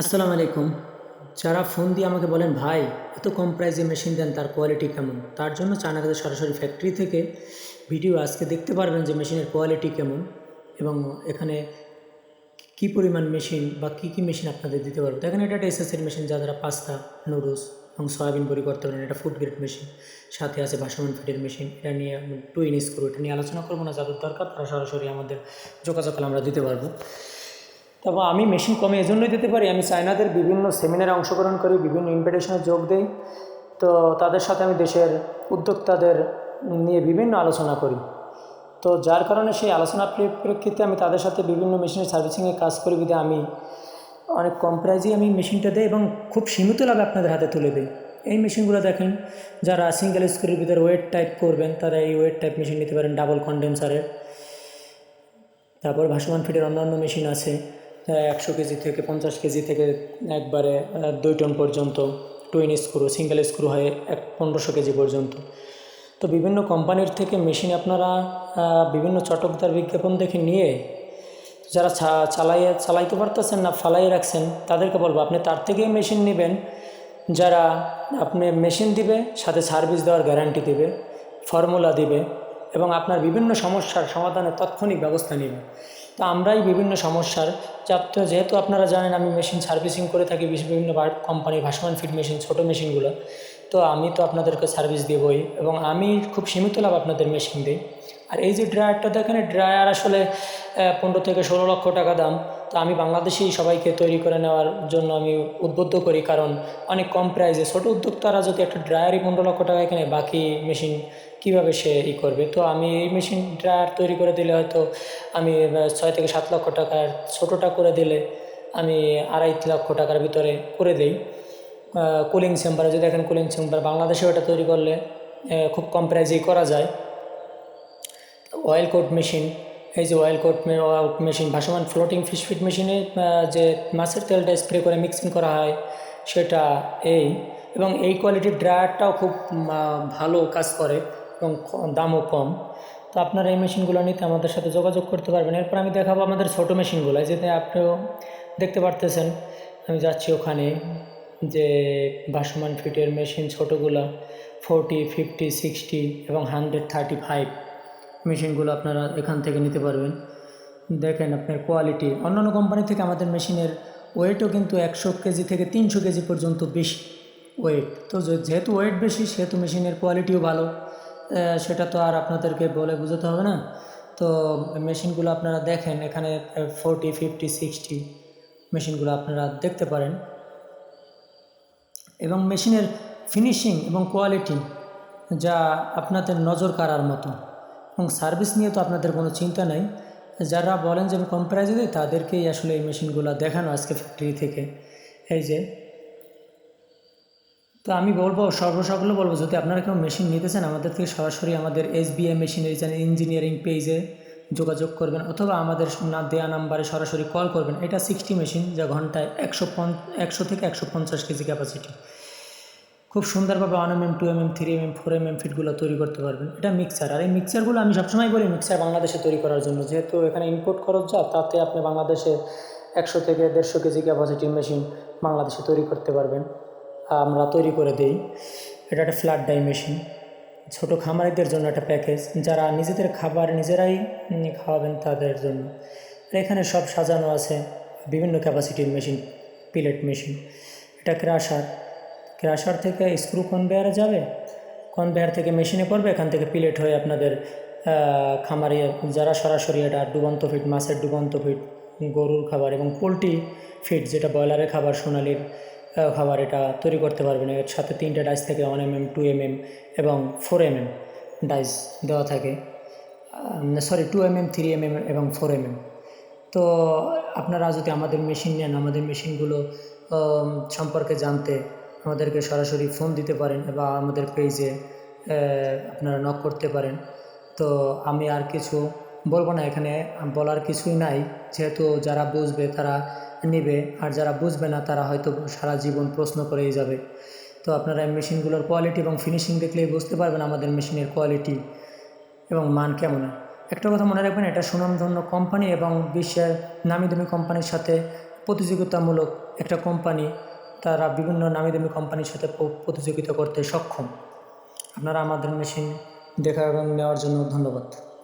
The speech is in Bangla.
আসসালামু আলাইকুম। যারা ফোন দিয়ে আমাকে বলেন, ভাই, এত কম প্রাইসে মেশিন দেন, তার কোয়ালিটি কেমন? তার জন্য চায়নাগাদের সরাসরি ফ্যাক্টরি থেকে ভিডিও আজকে দেখতে পারবেন যে মেশিনের কোয়ালিটি কেমন এবং এখানে কী পরিমাণ মেশিন বা কী কী মেশিন আপনাদের দিতে পারব। দেখেন, এটা একটা এসএসের মেশিন যা দ্বারা পাস্তা নুডলস এবং সয়াবিন বড়ি করতে পারেন। এটা ফুড গ্রেড মেশিন সাথে আছে ভাসমান ফিটের মেশিন এটা নিয়ে টু ইন স্ক্রু এটা নিয়ে আলোচনা করব না, যাদের দরকার তারা সরাসরি আমাদের যোগাযোগ আমরা দিতে পারব। তবে আমি মেশিন কমে এজন্যই দিতে পারি। আমি চায়নাদের বিভিন্ন সেমিনারে অংশগ্রহণ করি, বিভিন্ন ইনভিটেশনে যোগ দিই। তো তাদের সাথে আমি দেশের উদ্যোক্তাদের নিয়ে বিভিন্ন আলোচনা করি। তো যার কারণে সেই আলোচনার প্রেক্ষিতে আমি তাদের সাথে বিভিন্ন মেশিনের সার্ভিসিংয়ে কাজ করি বিধে আমি অনেক কম প্রাইজেই আমি মেশিনটা দিই এবং খুব সীমিত লাভে আপনাদের হাতে তুলে দিই। এই মেশিনগুলো দেখেন, যারা সিঙ্গেল স্ক্রুর ভিতরে ওয়েট টাইপ করবেন, তারা এই ওয়েট টাইপ মেশিন নিতে পারেন ডাবল কন্ডেন্সারের তারপর ভাসমান ফিটের অন্যান্য মেশিন আছে। একশো কেজি থেকে পঞ্চাশ কেজি থেকে একবারে দুই টন পর্যন্ত টুইন স্ক্রু সিঙ্গেল স্ক্রু হয় এক পনেরোশো কেজি পর্যন্ত। তো বিভিন্ন কোম্পানির থেকে মেশিন আপনারা বিভিন্ন চটকদার বিজ্ঞাপন দেখে নিয়ে যারা চালাইয়ে, চালাইতে পারতেছেন না, ফালাইয়ে রাখছেন, তাদেরকে বলব, আপনি তার থেকেই মেশিন নেবেন। যারা আপনি মেশিন দিবে, সাথে সার্ভিস দেওয়ার গ্যারান্টি দিবে ফর্মুলা দিবে, এবং আপনার বিভিন্ন সমস্যার সমাধানে তাৎক্ষণিক ব্যবস্থা নেবে। তো আমরাই বিভিন্ন সমস্যার যাতে যেহেতু আপনারা জানেন আমি মেশিন সার্ভিসিং করে থাকি বিভিন্ন কোম্পানির ভাসমান ফিড মেশিন ছোটো মেশিনগুলো তো আমি তো আপনাদেরকে সার্ভিস দেবই এবং আমি খুব সীমিত লাভ আপনাদের মেশিন দিই। আর এই যে ড্রায়ারটা দেখেন ড্রায়ার আসলে পনেরো থেকে ষোলো লক্ষ টাকা দাম, তো আমি বাংলাদেশেই সবাইকে তৈরি করে নেওয়ার জন্য আমি উদ্বুদ্ধ করি, কারণ অনেক কম প্রাইসে ছোটো উদ্যোক্তারা যদি একটা ড্রায়ারই পনেরো লক্ষ টাকায় কেনে, বাকি মেশিন কীভাবে সে ই করবে? তো আমি এই মেশিন ড্রায়ার তৈরি করে দিলে হয়তো আমি ছয় থেকে সাত লক্ষ টাকার ছোটোটা করে দিলে আমি আড়াই লক্ষ টাকার ভিতরে করে দেই। কুলিং চেম্বারে যদি দেখেন কুলিং চেম্বার বাংলাদেশেও এটা তৈরি করলে খুব কম প্রাইজেই করা যায়। অয়েল কোট মেশিন এই যে অয়েল কোট মেশিন ভাসমান ফ্লোটিং ফিশ ফিট মেশিনে যে মাছের তেলটা স্প্রে করে মিক্সিং করা হয়, সেটা এই। এবং এই কোয়ালিটির ড্রায়ারটাও খুব ভালো কাজ করে এবং দামও কম। তো আপনারা এই মেশিনগুলো নিতে আমাদের সাথে যোগাযোগ করতে পারবেন। এরপর আমি দেখাবো আমাদের ছোটো মেশিনগুলো। যেতে আপনিও দেখতে পারতেছেন। আমি যাচ্ছি ওখানে যে ভাসমান ফিটের মেশিন ছোটোগুলো, ফোরটি, ফিফটি, সিক্সটি এবং হান্ড্রেড থার্টি ফাইভ মেশিনগুলো আপনারা এখান থেকে নিতে পারবেন। দেখেন আপনার কোয়ালিটি। অন্যান্য কোম্পানি থেকে আমাদের মেশিনের ওয়েটও কিন্তু একশো কেজি থেকে তিনশো কেজি পর্যন্ত বেশি ওয়েট। তো যেহেতু ওয়েট বেশি, সেহেতু মেশিনের কোয়ালিটিও ভালো। সেটা তো আর আপনাদেরকে বলে বোঝাতে হবে না। তো মেশিনগুলো আপনারা দেখেন, এখানে ফোরটি ফিফটি সিক্সটি মেশিনগুলো আপনারা দেখতে পারেন। এবং মেশিনের ফিনিশিং এবং কোয়ালিটি যা আপনাদের নজর কাড়ার মতো। এবং সার্ভিস নিয়ে তো আপনাদের কোনো চিন্তা নেই। যারা বলেন যে আমি কম প্রাইজে দিই, তাদেরকেই আসলে এই মেশিনগুলো দেখানো আজকে ফ্যাক্টরি থেকে। এই যে তো আমি বলব সর্বসকলে বলব, যদি আপনারা কেউ মেশিন নিতে চান, আমাদের থেকে সরাসরি আমাদের S B I machinery channel engineering পেজে যোগাযোগ করবেন, অথবা আমাদের না দেওয়া নাম্বারে সরাসরি কল করবেন। এটা সিক্সটি মেশিন যা ঘন্টায় একশো একশো থেকে একশো পঞ্চাশ কেজি ক্যাপাসিটি খুব সুন্দরভাবে one M M two M M three M M four M M ফিটগুলো তৈরি করতে পারবেন। এটা মিক্সার আর এই মিক্সারগুলো আমি সবসময় বলি মিক্সার বাংলাদেশে তৈরি করার জন্য। যেহেতু এখানে ইম্পোর্ট খরচ যা, তাতে আপনি বাংলাদেশে একশো থেকে দেড়শো কেজি ক্যাপাসিটির মেশিন বাংলাদেশে তৈরি করতে পারবেন। আমরা তৈরি করে দেই। এটা একটা ফ্ল্যাট ডাই মেশিন ছোটো খামারিদের জন্য একটা প্যাকেজ যারা নিজেদের খাবার নিজেরাই খাওয়াবেন তাদের জন্য। এখানে সব সাজানো আছে। বিভিন্ন ক্যাপাসিটির মেশিন পিলেট মেশিন এটা ক্রাশার ক্রাশার থেকে স্ক্রু কনভেয়ারে যাবে। কনভেয়ার থেকে মেশিনে পড়বে এখান থেকে পিলেট হয়ে আপনাদের খামারে যারা সরাসরি এটা ডুবন্ত ফিট মাছের ডুবন্ত ফিট গরুর খাবার এবং পোলট্রি ফিট যেটা ব্রয়লারের খাবার, সোনালির খাবার এটা তৈরি করতে পারবেন। এর সাথে তিনটে ডাইস থাকে one M M two M M এবং ফোর এম এম ডাইস দেওয়া থাকে। Sorry two M M three M M এবং ফোর এম এম তো আপনারা যদি আমাদের মেশিন নেন, আমাদের মেশিনগুলো সম্পর্কে জানতে আমাদেরকে সরাসরি ফোন দিতে পারেন বা আমাদের পেজে আপনারা নক করতে পারেন। তো আমি আর কিছু বলব না, এখানে বলার কিছুই নাই। যেহেতু যারা বুঝবে তারা নেবে, আর যারা বুঝবে না, তারা হয়তো সারা জীবন প্রশ্ন করেই যাবে। তো আপনারা মেশিনগুলোর কোয়ালিটি এবং ফিনিশিং দেখলেই বুঝতে পারবেন আমাদের মেশিনের কোয়ালিটি এবং মান কেমন। একটা কথা মনে রাখবেন, এটা সুনামধন্য কোম্পানি এবং বিশ্বের নামি দামি কোম্পানির সাথে প্রতিযোগিতামূলক একটা কোম্পানি তারা বিভিন্ন নামি দামি কোম্পানির সাথে প্রতিযোগিতা করতে সক্ষম। আপনারা আমাদের মেশিন দেখা এবং নেওয়ার জন্য ধন্যবাদ।